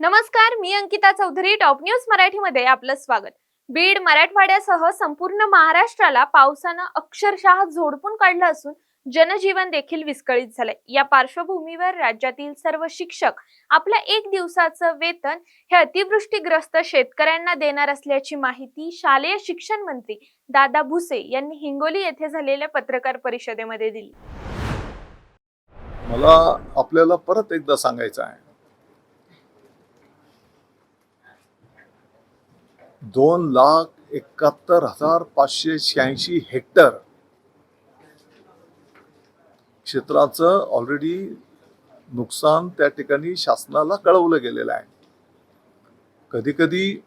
नमस्कार मी Ankita Chaudhari top news मराठीमध्ये आपलं स्वागत. बीड मराठवाड्यासह संपूर्ण महाराष्ट्राला पावसानं अक्षरशः झोडपून काढलं असून जनजीवन देखील विस्कळीत झालंय. या पार्श्वभूमीवर राज्यातील सर्व शिक्षक आपलं एक दिवसाचं वेतन हे अतिवृष्टीग्रस्त शेतकऱ्यांना देणार असल्याची माहिती शालेय शिक्षण मंत्री दादा भुसे यांनी हिंगोली येथे झालेल्या पत्रकार परिषदेमध्ये दिली. मला आपल्याला परत एकदा सांगायचं आहे. दोन लाख एकाहत्तर हजार पाचशे शहाऐंशी हेक्टर क्षेत्राचं ऑलरेडी नुकसान त्या ठिकाणी शासनाला कळवलं गेलेलं आहे. कधी कधी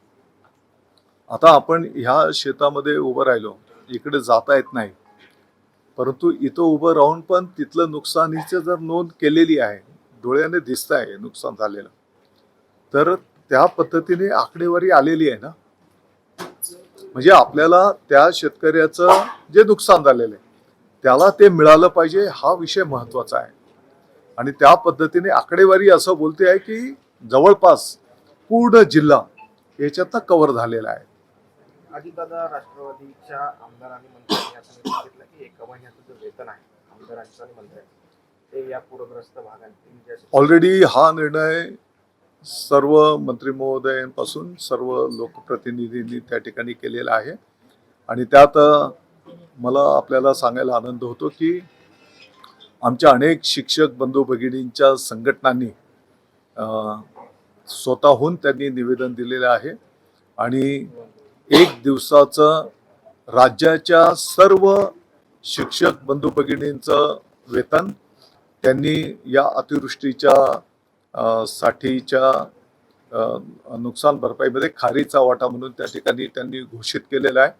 आता आपण ह्या शेतामध्ये उभं राहिलो इकडे जाता येत नाही. परंतु इथं उभं राहून पण तिथलं नुकसानीचं जर नोंद केलेली आहे डोळ्याने दिसत आहे नुकसान झालेलं तर त्या पद्धतीने आकडेवारी आलेली आहे ना. म्हणजे आपल्याला त्या शेतकऱ्याचं जे नुकसान झालेलं आहे त्याला ते मिळालं पाहिजे हा विषय महत्त्वाचा आहे. आणि त्या पद्धतीने आकडेवारी असं बोलते आहे की जवळपास पूर्ण जिल्हा याच्यातनं कव्हर झालेला आहे. अजितदादा राष्ट्रवादीच्या आमदार आणि मंत्र्यांनी असं निर्णय घेतला की एका महिन्याचं जे वेतन आहे आमदारांचं आणि मंत्र्यांचं ते या पूरग्रस्त भागातील ऑलरेडी हा निर्णय सर्व मंत्री महोदयांपासून सर्व लोकप्रतिनिधींनी त्या ठिकाणी केलेलं आहे. आणि त्यात मला आपल्याला सांगायला आनंद होतो की आमच्या अनेक शिक्षक बंधू भगिनींच्या संघटनांनी स्वतःहून त्यांनी निवेदन दिलेलं आहे. आणि एक दिवसाचं राज्याच्या सर्व शिक्षक बंधू भगिनींचं वेतन त्यांनी या अतिवृष्टीच्या साठीच्या नुकसान भरपाईमध्ये खारीचा वाटा म्हणून त्या ठिकाणी त्यांनी घोषित केलेला आहे.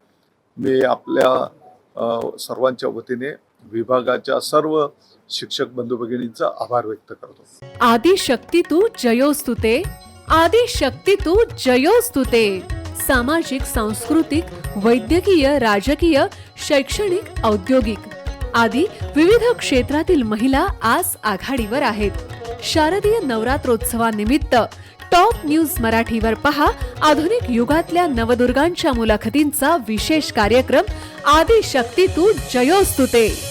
मी आपल्या सर्वांच्या वतीने विभागाच्या सर्व शिक्षक बंधू भगिनींचा आभार व्यक्त करतो. आदि शक्ती तू जयोस्तुते आदि शक्ती तू जयोस्तुते सामाजिक सांस्कृतिक वैद्यकीय राजकीय शैक्षणिक औद्योगिक आदी विविध क्षेत्रातील महिला आज आघाडीवर आहेत. शारदीय नवरात्रोत्सवानिमित्त टॉप न्यूज मराठीवर पहा आधुनिक युगातल्या नवदुर्गांच्या मुलाखतींचा विशेष कार्यक्रम आदिशक्ती तू जयोस्तुते.